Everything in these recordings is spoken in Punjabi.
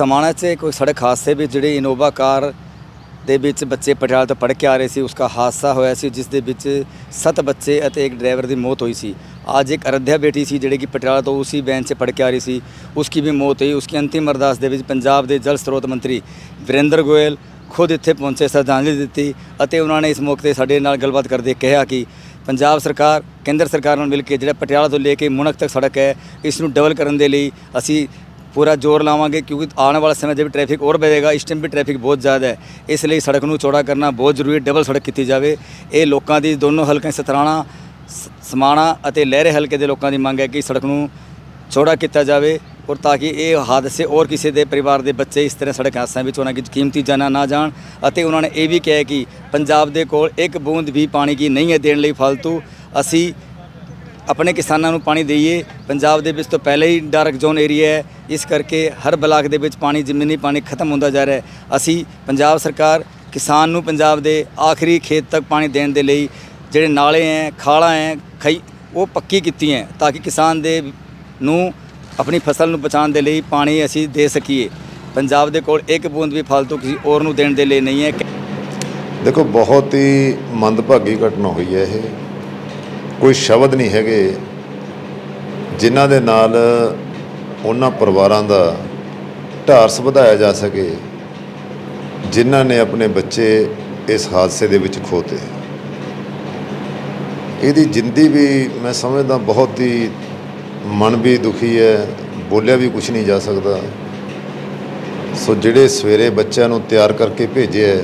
ਸਮਾਣਾ 'ਚ ਕੋਈ ਸੜਕ ਹਾਦਸੇ ਵਿੱਚ ਜਿਹੜੀ ਇਨੋਵਾ ਕਾਰ ਦੇ ਵਿੱਚ ਬੱਚੇ ਪਟਿਆਲਾ ਤੋਂ ਪੜ੍ਹ ਕੇ ਆ ਰਹੇ ਸੀ ਉਸਕਾ ਹਾਦਸਾ ਹੋਇਆ ਸੀ ਜਿਸ ਦੇ ਵਿੱਚ ਸੱਤ ਬੱਚੇ ਅਤੇ ਇੱਕ ਡਰਾਈਵਰ ਦੀ ਮੌਤ ਹੋਈ ਸੀ ਅੱਜ ਇੱਕ ਅਰਧਿਆ ਬੇਟੀ ਸੀ ਜਿਹੜੀ ਕਿ ਪਟਿਆਲਾ ਤੋਂ ਉਸੇ ਵੈਨ 'ਚ ਪੜ੍ਹ ਕੇ ਆ ਰਹੀ ਸੀ ਉਸकी ਵੀ ਮੌਤ ਹੋਈ ਉਸकी ਅੰਤਿਮ ਅਰਦਾਸ ਦੇ ਵਿੱਚ ਪੰਜਾਬ ਦੇ ਜਲ ਸਰੋਤ ਮੰਤਰੀ ਵਿਰੇਂਦਰ ਗੋਇਲ ਖੁਦ ਇੱਥੇ ਪਹੁੰਚੇ ਸ਼ਰਧਾਂਜਲੀ ਦਿੱਤੀ ਅਤੇ ਉਹਨਾਂ ਨੇ ਇਸ ਮੌਕੇ ਤੇ ਸਾਡੇ ਨਾਲ ਗੱਲਬਾਤ ਕਰਦੇ ਕਿਹਾ ਕਿ ਪੰਜਾਬ ਸਰਕਾਰ ਕੇਂਦਰ ਸਰਕਾਰ ਨਾਲ ਮਿਲ ਕੇ ਜਿਹੜਾ ਪਟਿਆਲਾ ਤੋਂ ਲੈ ਕੇ ਮੁਣਕ ਤੱਕ ਸੜਕ ਹੈ ਇਸ ਨੂੰ ਡਬਲ ਕਰਨ ਦੇ ਲਈ ਅਸੀਂ ਪੂਰਾ ਜ਼ੋਰ ਲਾਵਾਂਗੇ ਕਿਉਂਕਿ ਆਉਣ ਵਾਲਾ ਸਮੇਂ 'ਚ ਵੀ ਟ੍ਰੈਫਿਕ ਹੋਰ ਵਧੇਗਾ, ਇਸ ਟਾਈਮ ਵੀ ਟ੍ਰੈਫਿਕ ਬਹੁਤ ਜ਼ਿਆਦਾ ਹੈ। ਇਸ ਲਈ ਸੜਕ ਨੂੰ ਚੌੜਾ ਕਰਨਾ ਬਹੁਤ ਜ਼ਰੂਰੀ ਹੈ ਡਬਲ ਸੜਕ ਕੀਤੀ ਜਾਵੇ। ਇਹ ਲੋਕਾਂ ਦੀ ਦੋਨੋਂ ਹਲਕਿਆਂ ਸਤਰਾਣਾ, ਸ- ਸਮਾਣਾ ਅਤੇ ਲਹਿਰੇ ਹਲਕੇ ਦੇ ਲੋਕਾਂ ਦੀ ਮੰਗ ਹੈ ਕਿ ਸੜਕ ਨੂੰ ਚੌੜਾ ਕੀਤਾ ਜਾਵੇ ਔਰ ਤਾਂ ਕਿ ਇਹ ਹਾਦਸੇ ਔਰ ਕਿਸੇ ਦੇ ਪਰਿਵਾਰ ਦੇ ਬੱਚੇ ਇਸ ਤਰ੍ਹਾਂ ਸੜਕ ਹਾਦਸਿਆਂ ਵਿੱਚ ਉਹਨਾਂ ਦੀ ਕੀਮਤੀ ਜਾਨਾਂ ਨਾ ਜਾਣ ਅਤੇ ਉਹਨਾਂ ਨੇ ਇਹ ਵੀ ਕਿਹਾ ਕਿ ਪੰਜਾਬ ਦੇ ਕੋਲ ਇੱਕ ਬੂੰਦ ਵੀ ਪਾਣੀ ਕੀ ਨਹੀਂ ਹੈ ਦੇਣ ਲਈ ਫालतू ਅਸੀਂ ਆਪਣੇ ਕਿਸਾਨਾਂ ਨੂੰ ਪਾਣੀ ਦਈਏ। ਪੰਜਾਬ ਦੇ ਵਿੱਚ ਤੋਂ ਪਹਿਲੇ ਹੀ ਡਾਰਕ ਜ਼ੋਨ ਏਰੀਆ ਹੈ। ਇਸ ਕਰਕੇ ਹਰ ਬਲਾਕ ਦੇ ਵਿੱਚ ਪਾਣੀ, ਜ਼ਮੀਨੀ ਪਾਣੀ ਖਤਮ ਹੁੰਦਾ ਜਾ ਰਿਹਾ ਹੈ। ਅਸੀਂ ਪੰਜਾਬ ਸਰਕਾਰ ਕਿਸਾਨ ਨੂੰ ਪੰਜਾਬ ਦੇ ਆਖਰੀ ਖੇਤ ਤੱਕ ਪਾਣੀ ਦੇਣ ਦੇ ਲਈ ਜਿਹੜੇ ਨਾਲੇ ਹੈ, ਖਾਲਾਂ ਹੈ, ਖਈ ਉਹ ਪੱਕੀ ਕੀਤੀ ਹੈ ਤਾਂ ਕਿ ਕਿਸਾਨ ਦੇ ਨੂੰ ਆਪਣੀ ਫਸਲ ਨੂੰ ਬਚਾਉਣ ਦੇ ਲਈ ਪਾਣੀ ਅਸੀਂ ਦੇ ਸਕੀਏ। ਪੰਜਾਬ ਦੇ ਕੋਲ ਇੱਕ ਬੂੰਦ ਵੀ ਫालतू ਕਿਸੇ ਹੋਰ ਨੂੰ ਦੇਣ ਦੇ ਲਈ ਨਹੀਂ ਹੈ। ਦੇਖੋ, ਬਹੁਤ ਹੀ ਮੰਦਭਾਗੀ ਘਟਨਾ ਹੋਈ ਹੈ ਇਹ। ਕੋਈ ਸ਼ਬਦ ਨਹੀਂ ਹੈਗੇ ਜਿਨ੍ਹਾਂ ਦੇ ਨਾਲ ਉਹਨਾਂ ਪਰਿਵਾਰਾਂ ਦਾ ਢਾਰਸ ਵਧਾਇਆ ਜਾ ਸਕੇ, ਜਿਨ੍ਹਾਂ ਨੇ ਆਪਣੇ ਬੱਚੇ ਇਸ ਹਾਦਸੇ ਦੇ ਵਿੱਚ ਖੋਤੇ। ਇਹਦੀ ਜਿੰਦੀ ਵੀ ਮੈਂ ਸਮਝਦਾ ਬਹੁਤ ਹੀ ਮਨ ਵੀ ਦੁਖੀ ਹੈ, ਬੋਲਿਆ ਵੀ ਕੁਝ ਨਹੀਂ ਜਾ ਸਕਦਾ। ਸੋ ਜਿਹੜੇ ਸਵੇਰੇ ਬੱਚਿਆਂ ਨੂੰ ਤਿਆਰ ਕਰਕੇ ਭੇਜਿਆ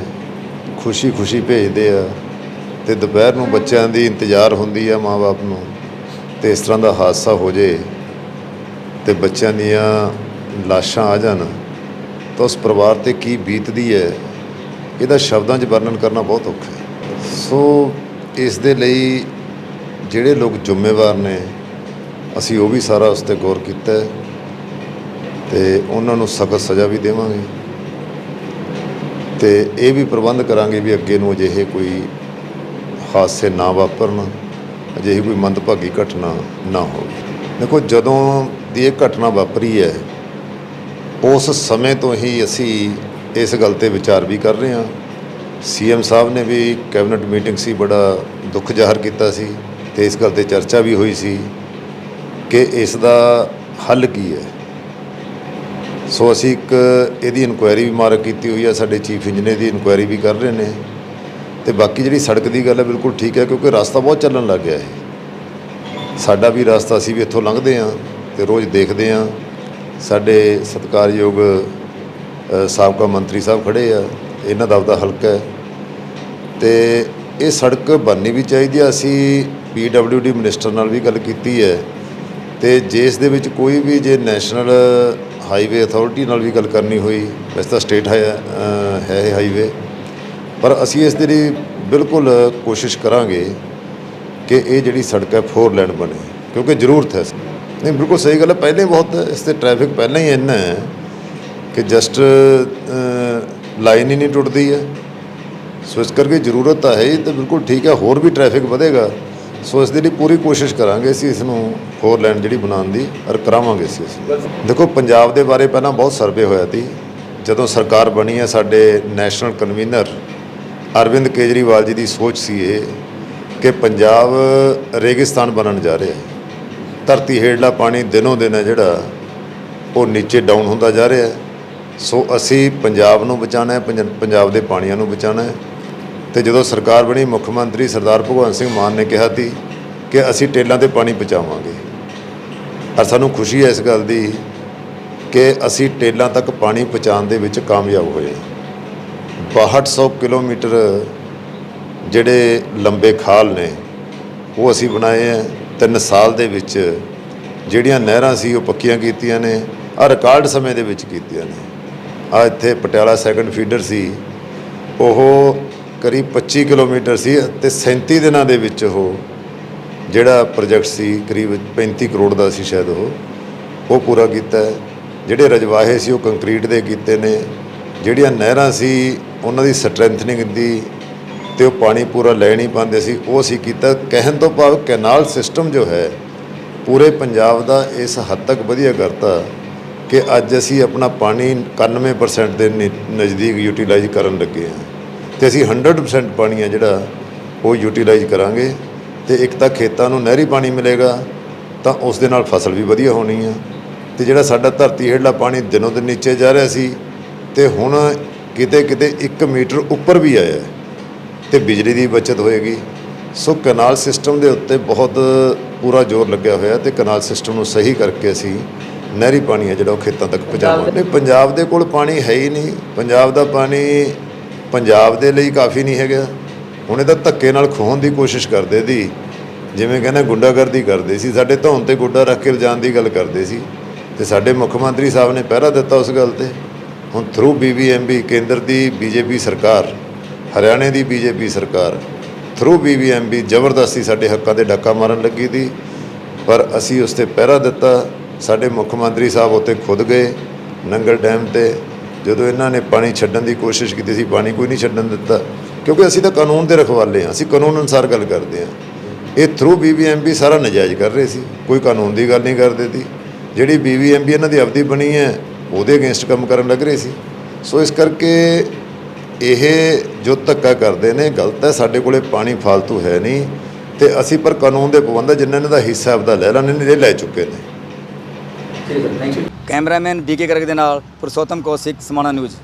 ਖੁਸ਼ੀ-ਖੁਸ਼ੀ ਭੇਜਦੇ ਆ ਤੇ ਦੁਪਹਿਰ ਨੂੰ ਬੱਚਿਆਂ ਦੀ ਇੰਤਜ਼ਾਰ ਹੁੰਦੀ ਆ ਮਾਪੇ ਨੂੰ ਤੇ ਇਸ ਤਰ੍ਹਾਂ ਦਾ ਹਾਦਸਾ ਹੋ ਜੇ ਤੇ ਬੱਚਿਆਂ ਦੀਆਂ ਲਾਸ਼ਾਂ ਆ ਜਾਣ, ਤਾਂ ਉਸ ਪਰਿਵਾਰ ਤੇ ਕੀ ਬੀਤਦੀ ਹੈ, ਇਹਦਾ ਸ਼ਬਦਾਂ 'ਚ ਵਰਣਨ ਕਰਨਾ ਬਹੁਤ ਔਖਾ ਹੈ। ਸੋ ਇਸ ਦੇ ਲਈ ਜਿਹੜੇ ਲੋਕ ਜ਼ਿੰਮੇਵਾਰ ਨੇ, ਅਸੀਂ ਉਹ ਵੀ ਸਾਰਾ ਉਸ ਤੇ ਗੌਰ ਕੀਤਾ ਹੈ ਤੇ ਉਹਨਾਂ ਨੂੰ ਸਖਤ ਸਜ਼ਾ ਵੀ ਦੇਵਾਂਗੇ ਤੇ ਇਹ ਵੀ ਪ੍ਰਬੰਧ ਕਰਾਂਗੇ ਵੀ ਅੱਗੇ ਨੂੰ ਅਜਿਹੇ ਕੋਈ ਹਾਦਸੇ ਨਾ ਵਾਪਰਨ, ਅਜਿਹੀ ਕੋਈ ਮੰਦਭਾਗੀ ਘਟਨਾ ਨਾ ਹੋਵੇ। ਦੇਖੋ, ਜਦੋਂ ਦੀ ਇਹ ਘਟਨਾ ਵਾਪਰੀ ਹੈ, ਉਸ ਸਮੇਂ ਤੋਂ ਹੀ ਅਸੀਂ ਇਸ ਗੱਲ ਤੇ ਵਿਚਾਰ ਵੀ ਕਰ ਰਹੇ ਹਾਂ। ਸੀਐਮ ਸਾਹਿਬ ਨੇ ਵੀ ਕੈਬਨਿਟ ਮੀਟਿੰਗ ਸੀ, ਬੜਾ ਦੁੱਖ ਜ਼ਾਹਰ ਕੀਤਾ ਸੀ ਤੇ ਇਸ ਗੱਲ ਤੇ ਚਰਚਾ ਵੀ ਹੋਈ ਸੀ ਕਿ ਇਸ ਦਾ ਹੱਲ ਕੀ ਹੈ। ਸੋ ਅਸੀਂ ਇੱਕ ਇਹਦੀ ਇਨਕੁਆਇਰੀ ਵੀ ਮਾਰਕ ਕੀਤੀ ਹੋਈ ਹੈ, ਸਾਡੇ ਚੀਫ ਇੰਜੀਨੀਅਰ ਦੀ ਇਨਕੁਆਇਰੀ ਵੀ ਕਰ ਰਹੇ ਨੇ। ਤੇ ਬਾਕੀ ਜਿਹੜੀ ਸੜਕ ਦੀ ਗੱਲ ਹੈ, ਬਿਲਕੁਲ ਠੀਕ ਹੈ, ਕਿਉਂਕਿ ਰਸਤਾ ਬਹੁਤ ਚੱਲਣ ਲੱਗ ਗਿਆ ਹੈ ਸਾਡਾ ਵੀ ਰਸਤਾ ਅਸੀਂ ਵੀ ਇੱਥੋਂ ਲੰਘਦੇ ਹਾਂ ਤੇ ਰੋਜ਼ ਦੇਖਦੇ ਹਾਂ। ਸਾਡੇ ਸਤਿਕਾਰਯੋਗ ਸਾਬਕਾ ਮੰਤਰੀ ਸਾਹਿਬ ਖੜੇ ਆ, ਇਹਨਾਂ ਦਾ ਆਪਦਾ ਹਲਕਾ ਹੈ। ਤੇ ਇਹ ਸੜਕ ਬਣਨੀ ਵੀ ਚਾਹੀਦੀ ਆ, ਅਸੀਂ ਪੀਡਬਲਯੂਡੀ ਮਿਨਿਸਟਰ ਨਾਲ ਵੀ ਗੱਲ ਕੀਤੀ ਹੈ। ਤੇ ਜੇ ਇਸ ਦੇ ਵਿੱਚ ਕੋਈ ਵੀ ਜੇ ਨੈਸ਼ਨਲ ਹਾਈਵੇ ਅਥਾਰਟੀ ਨਾਲ ਵੀ ਗੱਲ ਕਰਨੀ ਹੋਈ, ਵੈਸੇ ਤਾਂ ਸਟੇਟ ਹੈ ਹੈ ਇਹ ਹਾਈਵੇ। ਪਰ ਅਸੀਂ ਇਸ ਦੇ ਲਈ ਬਿਲਕੁਲ ਕੋਸ਼ਿਸ਼ ਕਰਾਂਗੇ ਕਿ ਇਹ ਜਿਹੜੀ ਸੜਕ ਹੈ ਫੋਰ ਲੈਨ ਬਣੇ, ਕਿਉਂਕਿ ਜ਼ਰੂਰਤ ਹੈ ਨਹੀਂ, ਬਿਲਕੁਲ ਸਹੀ ਗੱਲ ਹੈ। ਪਹਿਲੇ ਬਹੁਤ ਇਸ ਤੇ ਟ੍ਰੈਫਿਕ ਪਹਿਲਾਂ ਹੀ ਇੰਨਾ ਹੈ ਕਿ ਜਸਟ ਲਾਈਨ ਹੀ ਨਹੀਂ ਟੁੱਟਦੀ ਹੈ। ਸੋ ਇਸ ਕਰਕੇ ਜ਼ਰੂਰਤ ਤਾਂ ਹੈ ਹੀ, ਤਾਂ ਬਿਲਕੁਲ ਠੀਕ ਹੈ, ਹੋਰ ਵੀ ਟ੍ਰੈਫਿਕ ਵਧੇਗਾ। ਸੋ ਇਸ ਦੇ ਲਈ ਪੂਰੀ ਕੋਸ਼ਿਸ਼ ਕਰਾਂਗੇ ਅਸੀਂ ਇਸ ਨੂੰ ਫੋਰ ਲੈਨ ਜਿਹੜੀ ਬਣਾਉਣ ਦੀ ਔਰ ਕਰਾਵਾਂਗੇ ਅਸੀਂ ਦੇਖੋ, ਪੰਜਾਬ ਦੇ ਬਾਰੇ ਪਹਿਲਾਂ ਬਹੁਤ ਸਰਵੇ ਹੋਇਆ ਸੀ। ਜਦੋਂ ਸਰਕਾਰ ਬਣੀ ਹੈ ਸਾਡੇ ਨੈਸ਼ਨਲ ਕਨਵੀਨਰ ਅਰਵਿੰਦ ਕੇਜਰੀਵਾਲ ਜੀ ਦੀ ਸੋਚ ਸੀ ਇਹ ਕਿ ਪੰਜਾਬ ਰੇਗਿਸਤਾਨ ਬਣਨ ਜਾ ਰਿਹਾ ਹੈ। ਧਰਤੀ ਹੇਠਲਾ ਪਾਣੀ ਦਿਨੋਂ ਦਿਨ ਹੈ ਜਿਹੜਾ, ਉਹ ਨੀਚੇ ਡਾਊਨ ਹੁੰਦਾ ਜਾ ਰਿਹਾ ਹੈ। ਸੋ ਅਸੀਂ ਪੰਜਾਬ ਨੂੰ ਬਚਾਉਣਾ ਹੈ, ਪੰਜ- ਪੰਜਾਬ ਦੇ ਪਾਣੀਆਂ ਨੂੰ ਬਚਾਉਣਾ ਹੈ। ਤੇ ਜਦੋਂ ਸਰਕਾਰ ਬਣੀ, ਮੁੱਖ ਮੰਤਰੀ ਸਰਦਾਰ ਭਗਵੰਤ ਸਿੰਘ ਮਾਨ ਨੇ ਕਿਹਾ ਸੀ ਕਿ ਅਸੀਂ ਟੇਲਾਂ ਤੇ ਪਾਣੀ ਪਹੁੰਚਾਵਾਂਗੇ। ਔਰ ਸਾਨੂੰ ਖੁਸ਼ੀ ਹੈ ਇਸ ਗੱਲ ਦੀ ਕਿ ਅਸੀਂ ਟੇਲਾਂ ਤੱਕ ਪਾਣੀ ਪਹੁੰਚਾਉਣ ਦੇ ਵਿੱਚ ਕਾਮਯਾਬ ਹੋਏ 6200 ਕਿਲੋਮੀਟਰ ਜਿਹੜੇ ਲੰਬੇ ਖਾਲ ਨੇ, ਉਹ ਅਸੀਂ ਬਣਾਏ ਆ ਤਿੰਨ ਸਾਲ ਦੇ ਵਿੱਚ। ਜਿਹੜੀਆਂ ਨਹਿਰਾਂ ਸੀ, ਉਹ ਪੱਕੀਆਂ ਕੀਤੀਆਂ ਨੇ ਆ ਰਿਕਾਰਡ ਸਮੇਂ ਦੇ ਵਿੱਚ ਕੀਤੀਆਂ ਨੇ। ਆ ਇੱਥੇ ਪਟਿਆਲਾ ਸੈਕੰਡ ਫੀਡਰ ਸੀ। ਉਹ ਕਰੀਬ 25 ਕਿਲੋਮੀਟਰ ਸੀ ਤੇ 37 ਦਿਨਾਂ ਦੇ ਵਿੱਚ ਉਹ ਜਿਹੜਾ ਪ੍ਰੋਜੈਕਟ ਸੀ, ਕਰੀਬ 35 ਕਰੋੜ ਦਾ ਸੀ ਸ਼ਾਇਦ ਉਹ ਉਹ ਪੂਰਾ ਕੀਤਾ। ਜਿਹੜੇ ਰਜਵਾਹੇ ਸੀ, ਉਹ ਕੰਕਰੀਟ ਦੇ ਕੀਤੇ ਨੇ। ਜਿਹੜੀਆਂ ਨਹਿਰਾਂ ਸੀ ਉਹਨਾਂ ਦੀ ਸਟਰੈਂਥਨਿੰਗ ਦੀ ਤੇ ਉਹ ਪਾਣੀ ਪੂਰਾ ਲੈ ਨਹੀਂ ਪਾਉਂਦੇ ਸੀ। ਉਹ ਅਸੀਂ ਕੀਤਾ ਕਹਿਣ ਤੋਂ ਭਾਵ ਕੈਨਾਲ ਸਿਸਟਮ ਜੋ ਹੈ, ਪੂਰੇ ਪੰਜਾਬ ਦਾ ਇਸ ਹੱਦ ਤੱਕ ਵਧੀਆ ਕਰਤਾ ਕਿ ਅੱਜ ਅਸੀਂ ਆਪਣਾ ਪਾਣੀ 91% ਦੇ ਨਜ਼ਦੀਕ ਯੂਟਿਲਾਈਜ਼ ਕਰਨ ਲੱਗੇ ਹਾਂ। ਤੇ ਅਸੀਂ 100% ਪਾਣੀ ਆ ਜਿਹੜਾ ਉਹ ਯੂਟਿਲਾਈਜ਼ ਕਰਾਂਗੇ ਤੇ ਇੱਕ ਤਾਂ ਖੇਤਾਂ ਨੂੰ ਨਹਿਰੀ ਪਾਣੀ ਮਿਲੇਗਾ, ਤਾਂ ਉਸ ਦੇ ਨਾਲ ਫਸਲ ਵੀ ਵਧੀਆ ਹੋਣੀ ਆ। ਤੇ ਜਿਹੜਾ ਸਾਡਾ ਧਰਤੀ ਹੇਠਲਾ ਪਾਣੀ ਦਿਨੋਂ ਦਿਨ ਨੀਚੇ ਜਾ ਰਿਹਾ ਸੀ, ਤੇ ਹੁਣ ਕਿਤੇ ਕਿਤੇ 1 ਮੀਟਰ ਉੱਪਰ ਵੀ ਆਇਆ ਤੇ ਬਿਜਲੀ ਦੀ ਬਚਤ ਹੋਏਗੀ। ਸੋ ਕਨਾਲ ਸਿਸਟਮ ਦੇ ਉੱਤੇ ਬਹੁਤ ਪੂਰਾ ਜ਼ੋਰ ਲੱਗਿਆ ਹੋਇਆ ਤੇ ਕਨਾਲ ਸਿਸਟਮ ਨੂੰ ਸਹੀ ਕਰਕੇ ਅਸੀਂ ਨਹਿਰੀ ਪਾਣੀ ਹੈ ਜਿਹੜਾ ਉਹ ਖੇਤਾਂ ਤੱਕ ਪਹੁੰਚਾਵਾਂਗੇ। ਪੰਜਾਬ ਦੇ ਕੋਲ ਪਾਣੀ ਹੈ ਹੀ ਨਹੀਂ। ਪੰਜਾਬ ਦਾ ਪਾਣੀ ਪੰਜਾਬ ਦੇ ਲਈ ਕਾਫੀ ਨਹੀਂ ਹੈਗਾ। ਹੁਣ ਇਹਦਾ ਧੱਕੇ ਨਾਲ ਖੋਹਣ ਦੀ ਕੋਸ਼ਿਸ਼ ਕਰਦੇ ਦੀ ਜਿਵੇਂ ਕਹਿੰਦੇ ਗੁੰਡਾਗਰਦੀ ਕਰਦੇ ਸੀ। ਸਾਡੇ ਧੌਣ ਤੇ ਗੁੱਡਾ ਰੱਖ ਕੇ ਲਿਜਾਣ ਦੀ ਗੱਲ ਕਰਦੇ ਸੀ। ਤੇ ਸਾਡੇ ਮੁੱਖ ਮੰਤਰੀ ਸਾਹਿਬ ਨੇ ਪਹਿਰਾ ਦਿੱਤਾ ਉਸ ਗੱਲ ਤੇ। ਹੁਣ ਥਰੂ ਬੀਬੀਐਮਬੀ ਕੇਂਦਰ ਦੀ ਬੀਜੇਪੀ ਸਰਕਾਰ, ਹਰਿਆਣੇ ਦੀ ਬੀਜੇਪੀ ਸਰਕਾਰ ਥਰੂ ਬੀਬੀਐਮਬੀ ਜ਼ਬਰਦਸਤੀ ਸਾਡੇ ਹੱਕਾਂ 'ਤੇ ਡਾਕਾ ਮਾਰਨ ਲੱਗੀ ਸੀ, ਪਰ ਅਸੀਂ ਉਸ ਤੇ ਪਹਿਰਾ ਦਿੱਤਾ, ਸਾਡੇ ਮੁੱਖ ਮੰਤਰੀ ਸਾਹਿਬ ਉੱਤੇ ਖੁਦ ਗਏ, ਨੰਗਲ ਡੈਮ ਤੇ, ਜਦੋਂ ਇਹਨਾਂ ਨੇ ਪਾਣੀ ਛੱਡਣ ਦੀ ਕੋਸ਼ਿਸ਼ ਕੀਤੀ ਸੀ, ਪਾਣੀ ਕੋਈ ਨਹੀਂ ਛੱਡਣ ਦਿੱਤਾ, ਕਿਉਂਕਿ ਅਸੀਂ ਤਾਂ ਕਾਨੂੰਨ ਦੇ ਰਖਵਾਲੇ ਹਾਂ, ਅਸੀਂ ਕਾਨੂੰਨ ਅਨੁਸਾਰ ਗੱਲ ਕਰਦੇ ਹਾਂ। ਇਹ ਥਰੂ ਬੀਬੀਐਮਬੀ ਸਾਰਾ ਨਜਾਇਜ਼ ਕਰ ਰਹੇ ਸੀ, ਕੋਈ ਕਾਨੂੰਨ ਦੀ ਗੱਲ ਨਹੀਂ ਕਰਦੇ ਸੀ। ਜਿਹੜੀ ਬੀਬੀਐਮਬੀ ਇਹਨਾਂ ਦੀ ਅਵਧੀ ਬਣੀ ਹੈ ਉਹਦੇ ਅਗੇਂਸਟ ਕੰਮ ਕਰਨ ਲੱਗ ਰਹੇ ਸੀ। ਸੋ ਇਸ ਕਰਕੇ ਇਹ ਜੋ ਧੱਕਾ ਕਰਦੇ ਨੇ ਗਲਤ ਹੈ ਸਾਡੇ ਕੋਲੇ ਪਾਣੀ ਫालतू ਹੈ ਨਹੀਂ ਤੇ ਅਸੀਂ ਪਰ ਕਾਨੂੰਨ ਦੇ ਪਾਬੰਦ ਹਾਂ, ਜਿਨ੍ਹਾਂ ਨੇ ਦਾ ਹਿੱਸਾ ਆਪਦਾ ਲੈ ਲੈਣੇ ਨੇ ਲੈ ਚੁੱਕੇ ਨੇ। ਕੈਮਰਾਮੈਨ ਬੀਕੇ ਗਰਗ ਦੇ ਨਾਲ ਪੁਰਸ਼ੋਤਮ ਕੌਸ਼ਿਕ ਸਮਾਣਾ ਨਿਊਜ਼।